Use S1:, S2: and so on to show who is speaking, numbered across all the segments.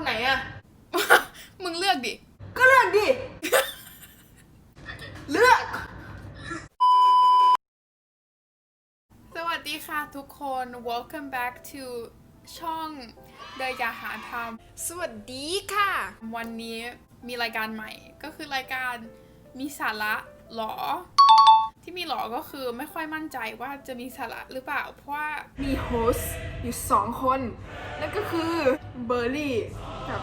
S1: ำไหนอะ
S2: มึงเลือกดิ
S1: ก็เลือกดิ เลือก
S2: สวัสดีค่ะทุกคน welcome back to ช่องเดยาหาธรรม
S1: สวัสดีค่ะ
S2: วันนี้มีรายการใหม่ ก็คือรายการมีสาระหรอ ที่มีหรอก็คือไม่ค่อยมั่นใจว่าจะมีสาระหรือเปล่า เพราะว่า
S1: มีโฮสต์อยู่สองคน นั่นก็คือเบอร์รี่กับ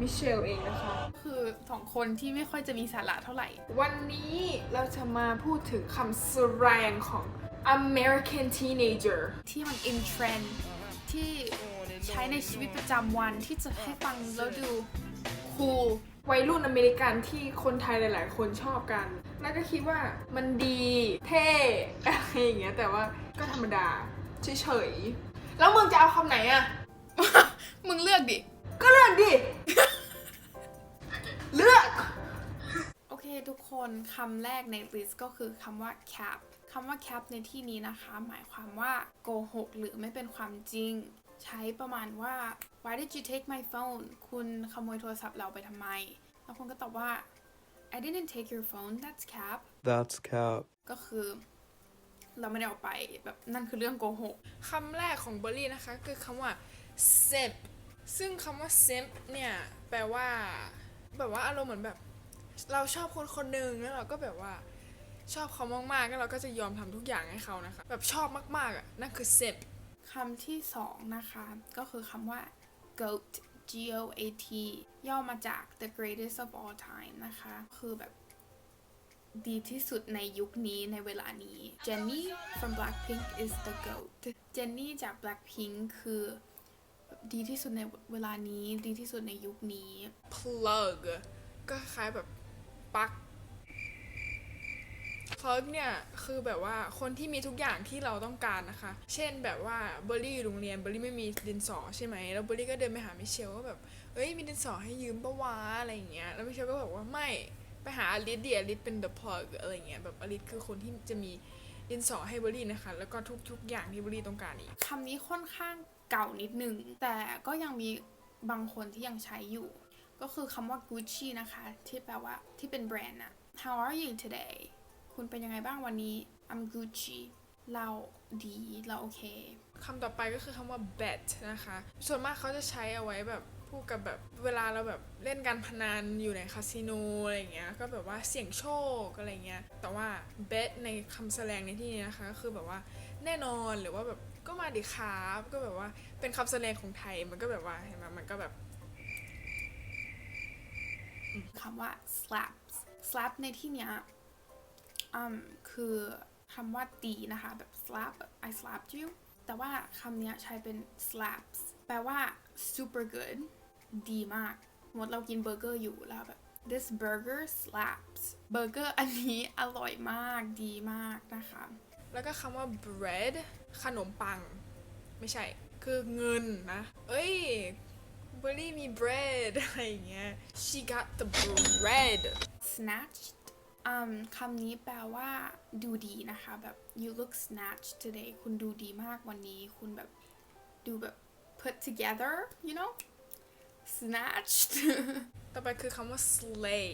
S1: มิเชลเองนะคะ
S2: คือสองคนที่ไม่ค่อยจะมีสาระเท่าไหร่
S1: วันนี้เราจะมาพูดถึงคำสแรงของ American teenager
S2: ที่มัน in trend ที่ใช้ในชีวิตประจำวันที่จะให้ฟังแล้วดู cool
S1: วัยรุ่นอเมริกันที่คนไทยหลาย ๆ คนชอบกัน แล้วก็คิดว่ามันดีเท่อะไรอย่างเงี้ยแต่ว่าก็ธรรมดาเฉยๆแล้วมึงจะเอาคำไหนอะ
S2: มึงเลือกดิ
S1: ก็เลือกดิ เลือก
S2: โอเคทุกคนคำแรกใน list ก็คือคำว่า cap คำว่า cap ในที่นี้นะคะ หมายความว่าโกหกหรือไม่เป็นความจริง ใช้ประมาณว่า why did you take my phone คุณขโมยโทรศัพท์เราไปทำไม แล้วคนก็ตอบว่า I didn't take your phone that's cap
S3: That's cap.
S2: ก็คือเราไม่ได้เอาไปแบบนั่นคือเรื่องโกหก
S1: คำแรกของเบอร์รี่นะคะ คือคำว่า simp ซึ่งคำว่า simp เนี่ย แปลว่า แบบว่าอารมณ์เหมือนแบบ เราชอบคนคนหนึ่งแล้วเราก็แบบว่า ชอบเขามากๆแล้วเราก็จะยอมทำทุกอย่างให้เขานะคะ แบบชอบมากๆอะนั่นคือ simp
S2: คำที่สองนะคะ ก็คือคำว่า goat G O A T ย่อมาจาก the greatest of all time นะคะ คือแบบดีที่สุดในยุคนี้ในเวลานี้ Jennie from Blackpink is the goat Jennie จาก Blackpink คือแบบดีที่สุดในเวลานี้ ดีที่สุดในยุคนี้
S1: plug ก็คล้ายแบบปลั๊ก plug เนี่ย คือแบบว่าคนที่มีทุกอย่างที่เราต้องการนะคะ เช่นแบบว่าเบอร์รี่อยู่โรงเรียนเบอร์รี่ไม่มีดินสอใช่ไหมแล้วเบอร์รี่ก็เดินไปหามิเชลว่าแบบเอ้ยมีดินสอให้ยืมปะวะอะไรอย่างเงี้ยแล้วมิเชลก็บอกว่าไม่ไปหาอลิสเดียอลิสเป็น the plug อะไรเงี้ยแบบอลิสคือคนที่จะมีดินสอให้เบอร์รี่นะคะ แล้วก็ทุกๆอย่างที่เบอร์รี่ต้องการอีก
S2: คำนี้ค่อนข้างเก่านิดนึง แต่ก็ยังมีบางคนที่ยังใช้อยู่ ก็คือคำว่า Gucci นะคะ ที่แปลว่าที่เป็นแบรนด์อะ How are you today คุณเป็นยังไงบ้างวันนี้ I'm Gucci เราดีเราโอเค
S1: คำต่อไปก็คือคำว่า bet นะคะ ส่วนมากเขาจะใช้เอาไว้แบบพูดกับแบบเวลาเราแบบเล่นการพนันอยู่ในคาสิโนอะไรอย่างเงี้ยก็แบบว่าเสี่ยงโชคอะไรเงี้ยแต่ว่า bet ในคำแสดงในที่นี้นะคะก็คือแบบว่าแน่นอนหรือว่าแบบก็มาดิครับก็แบบว่าเป็นคำแสดงของไทยมันก็แบบว่าเห็นไหมมันก็แบบ
S2: คำว่า slap slap ในที่เนี้ย อืมคือคำว่าตีนะคะ แบบ slap แบบ I slapped you แต่ว่าคำเนี้ยใช้เป็น slaps แปลว่า super good ดีมากสมมติเรากินเบอร์เกอร์อยู่แล้วแบบ this burger slaps เบอร์เกอร์อันนี้อร่อยมากดีมากนะคะ
S1: แล้วก็คำว่า bread ขนมปัง ไม่ใช่ คือเงินนะ เอ้ยเบอร์รี่มี bread อะไรอย่างเงี้ย she got the bread
S2: snatched อืม คำนี้แปลว่าดูดีนะคะแบบ you look snatched today คุณดูดีมากวันนี้ คุณแบบดูแบบ put together you know snatched
S1: ต่อไปคือคำว่า slay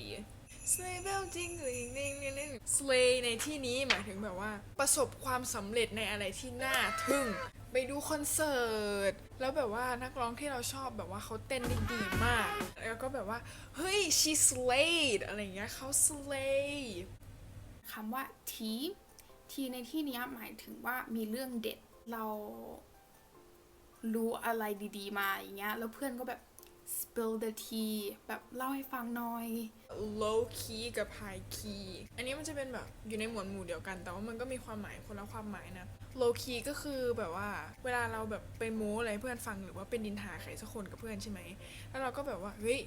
S1: slay bell jing ling ling ling ling slay ในที่นี้หมายถึงแบบว่า ประสบความสำเร็จในอะไรที่น่าทึ่ง ไปดูคอนเสิร์ตแล้วแบบว่านักร้องที่เราชอบแบบว่าเขาเต้นได้ดีมาก แล้วก็แบบว่า เฮ้ย she slayed อะไรเงี้ยเขา slay
S2: คำว่าทีทีในที่นี้หมายถึงว่ามีเรื่องเด็ดเรารู้อะไรดีๆมาอย่างเงี้ยแล้วเพื่อนก็แบบ spill the tea แบบเล่าให้ฟังหน่อย
S1: low key กับ high key อันนี้มันจะเป็นแบบอยู่ในหมวดหมู่เดียวกัน แต่ว่ามันก็มีความหมายคนละความหมายนะ low key ก็คือแบบว่า เวลาเราแบบไปโม้อะไรให้เพื่อนฟังหรือว่าเป็นดินทาใครสักคนกับเพื่อนใช่ไหม แล้วเราก็แบบว่าเฮ้ย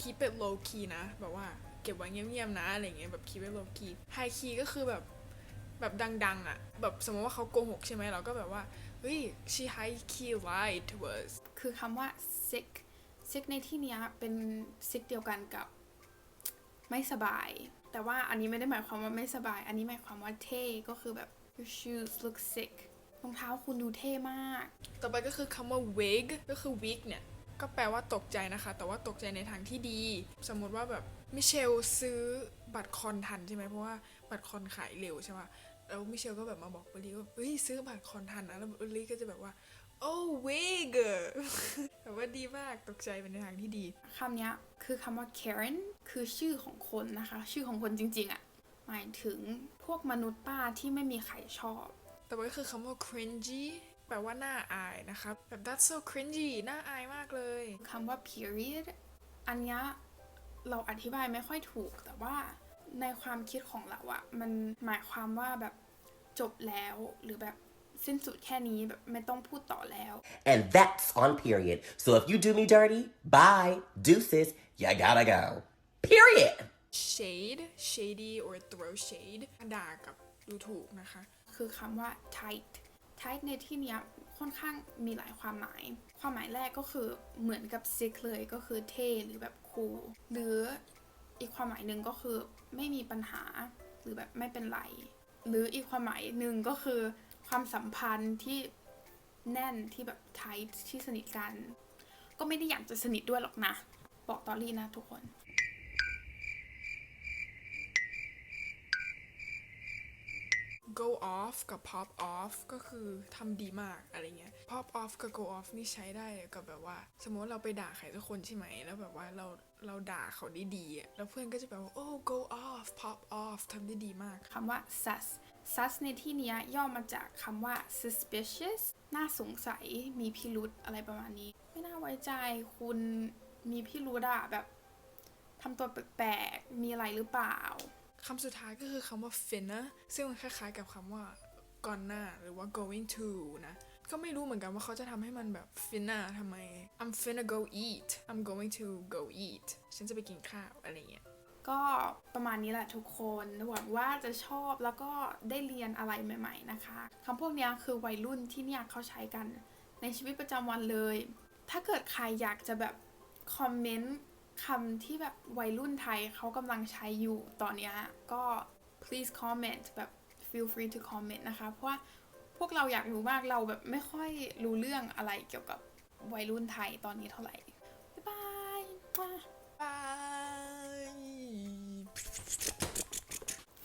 S1: keep it low key นะ แบบว่าเก็บไว้เงียบๆนะอะไรเงี้ยแบบ keep it low key high key ก็คือแบบแบบดังๆอะ่ะ แบบสมมติว่าเขาโกหกใช่ไหมเราก็แบบว่าเฮ้ย she high key lied to us
S2: คือคำว่า sick sick ในที่นี้เป็น sick เดียวกันกับไม่สบาย แต่ว่าอันนี้ไม่ได้หมายความว่าไม่สบาย อันนี้หมายความว่าเท่ก็คือแบบ your shoes look sick รองเท้าคุณดูเท่มาก
S1: ต่อไปก็คือคำว่า wig ก็คือ wig เนี่ย ก็แปลว่าตกใจนะคะ แต่ว่าตกใจในทางที่ดี สมมติว่าแบบมิเชลซื้อบัตรคอนทันใช่ไหมเพราะว่าบัตรคอนขายเร็วใช่ปะแล้วมิเชลก็แบบมาบอกเบร์รี่ว่าเฮ้ยซื้อบัตรคอนทันนะแล้วเบอร์รี่ก็จะแบบว่า โอ้เวกแบบว่าดีมากตกใจเป็นในทางที่ดี
S2: คำเนี้ยคือคำว่า Karen คือชื่อของคนนะคะ ชื่อของคนจริง ๆอะ่ะ หมายถึงพวกมนุษย์ป้าที่ไม่มีใครชอบ
S1: แต่ว่าก็คือคำว่า cringy แปลว่าน่าอายนะครับแบบ that's so cringy น่าอายมากเลย
S2: คำว่า period อันเนี้ยเราอธิบายไม่ค่อยถูก แต่ว่าในความคิดของเราอะมันหมายความว่าแบบจบแล้วหรือแบบ สิ้นสุดแค่นี้แบบไม่ต้องพูดต่อแล้ว
S3: And that's on period. So if you do me dirty, bye, deuces, you gotta go. Period.
S1: shade shady or throw shade ด่ากับดูถูกนะคะ
S2: คือคำว่า tight tight ในที่เนี้ยค่อนข้างมีหลายความหมาย ความหมายแรกก็คือเหมือนกับ sick เลยก็คือเท่หรือแบบ cool หรืออีกความหมายหนึ่งก็คือไม่มีปัญหาหรือแบบไม่เป็นไร หรืออีกความหมายหนึ่งก็คือ ความสัมพันธ์ที่แน่นที่แบบ tight ที่สนิทกัน ก็ไม่ได้อยากจะสนิทด้วยหรอกนะ บอกตอรี่นะทุกคน
S1: go off กับ pop off ก็คือทำดีมากอะไรเงี้ย pop off กับ go off นี่ใช้ได้กับแบบว่า สมมติเราไปด่าใครสักคนใช่ไหม แล้วแบบว่าเราเราด่าเขาได้ดีอะแล้วเพื่อนก็จะแบบว่า oh go off pop off ทำได้ดีมาก
S2: คำว่า sus sus ในที่นี้ย่อมาจากคำว่า suspicious น่าสงสัย มีพิรุธอะไรประมาณนี้ ไม่น่าไว้ใจ คุณมีพิรุธอะแบบทำตัวแปลกๆ มีอะไรหรือเปล่า
S1: คำสุดท้ายก็คือคำว่า finna ซึ่งมันคล้ายๆ กับคำว่า gonna หรือว่า going to นะ ก็ไม่รู้เหมือนกันว่าเขาจะทำให้มันแบบ finna ทำไม I'm finna go eat I'm going to go eat ฉันจะไปกินข้าวอะไรเงี้ย
S2: ก็ประมาณนี้แหละทุกคนหวังว่าจะชอบแล้วก็ได้เรียนอะไรใหม่ ๆนะคะคำพวกนี้คือวัยรุ่นที่เนี่ยเขาใช้กันในชีวิตประจำวันเลย ถ้าเกิดใครอยากจะแบบคอมเมนต์คำที่แบบวัยรุ่นไทยเขากำลังใช้อยู่ตอนนี้ก็ please comment แบบ feel free to comment นะคะ เพราะว่าพวกเราอยากรู้มากเราแบบไม่ค่อยรู้เรื่องอะไรเกี่ยวกับวัยรุ่นไทยตอนนี้เท่าไหร่ บ๊ายบาย